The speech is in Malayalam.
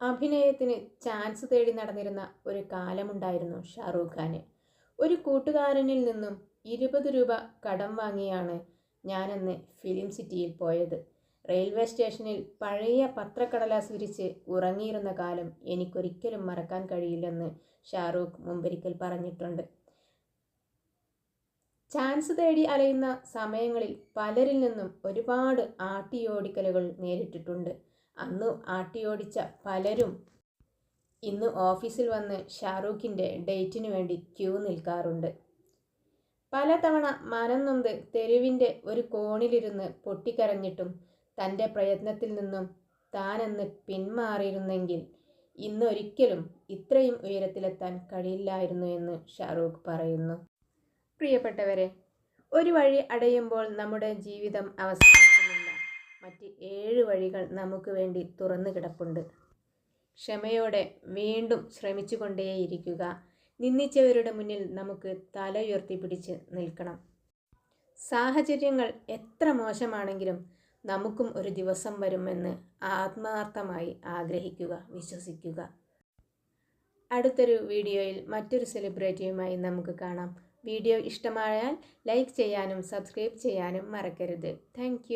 അഭിനയത്തിന് ചാൻസ് തേടി നടന്നിരുന്ന ഒരു കാലമുണ്ടായിരുന്നു ഷാറൂഖ് ഖാന്. ഒരു കൂട്ടുകാരനിൽ നിന്നും ഇരുപത് രൂപ കടം വാങ്ങിയാണ് ഞാനന്ന് ഫിലിം സിറ്റിയിൽ പോയത്. റെയിൽവേ സ്റ്റേഷനിൽ പഴയ പത്രക്കടലാസ് വിരിച്ച് ഉറങ്ങിയിരുന്ന കാലം എനിക്കൊരിക്കലും മറക്കാൻ കഴിയില്ലെന്ന് ഷാറൂഖ് മുമ്പൊരിക്കൽ പറഞ്ഞിട്ടുണ്ട്. ചാൻസ് തേടി അലയുന്ന സമയങ്ങളിൽ പലരിൽ നിന്നും ഒരുപാട് ആട്ടിയോടിക്കലുകൾ നേരിട്ടിട്ടുണ്ട്. അന്ന് ആട്ടിയോടിച്ച പലരും ഇന്ന് ഓഫീസിൽ വന്ന് ഷാറൂഖിന്റെ ഡേറ്റിന് വേണ്ടി ക്യൂ നിൽക്കാറുണ്ട്. പലതവണ മനം നൊന്ത് തെരുവിന്റെ ഒരു കോണിലിരുന്ന് പൊട്ടിക്കരഞ്ഞിട്ടും തന്റെ പ്രയത്നത്തിൽ നിന്നും താനെന്ന് പിന്മാറിയിരുന്നെങ്കിൽ ഇന്നൊരിക്കലും ഇത്രയും ഉയരത്തിലെത്താൻ കഴിയില്ലായിരുന്നു എന്ന് ഷാറൂഖ് പറയുന്നു. പ്രിയപ്പെട്ടവരെ ഒരു വഴി അടയുമ്പോൾ നമ്മുടെ ജീവിതം അവസാനിക്കുന്നില്ല. മറ്റ് ഏഴ് വഴികൾ നമുക്ക് വേണ്ടി തുറന്നു കിടപ്പുണ്ട്. ക്ഷമയോടെ വീണ്ടും ശ്രമിച്ചുകൊണ്ടേയിരിക്കുക. നിന്ദിച്ചവരുടെ മുന്നിൽ നമുക്ക് തല ഉയർത്തി പിടിച്ച് നിൽക്കണം. സാഹചര്യങ്ങൾ എത്ര മോശമാണെങ്കിലും നമുക്കും ഒരു ദിവസം വരുമെന്ന് ആത്മാർത്ഥമായി ആഗ്രഹിക്കുക വിശ്വസിക്കുക. അടുത്തൊരു വീഡിയോയിൽ മറ്റൊരു സെലിബ്രിറ്റിയുമായി നമുക്ക് കാണാം. വീഡിയോ ഇഷ്ടമായാൽ ലൈക്ക് ചെയ്യാനും സബ്സ്ക്രൈബ് ചെയ്യാനും മറക്കരുത്. താങ്ക്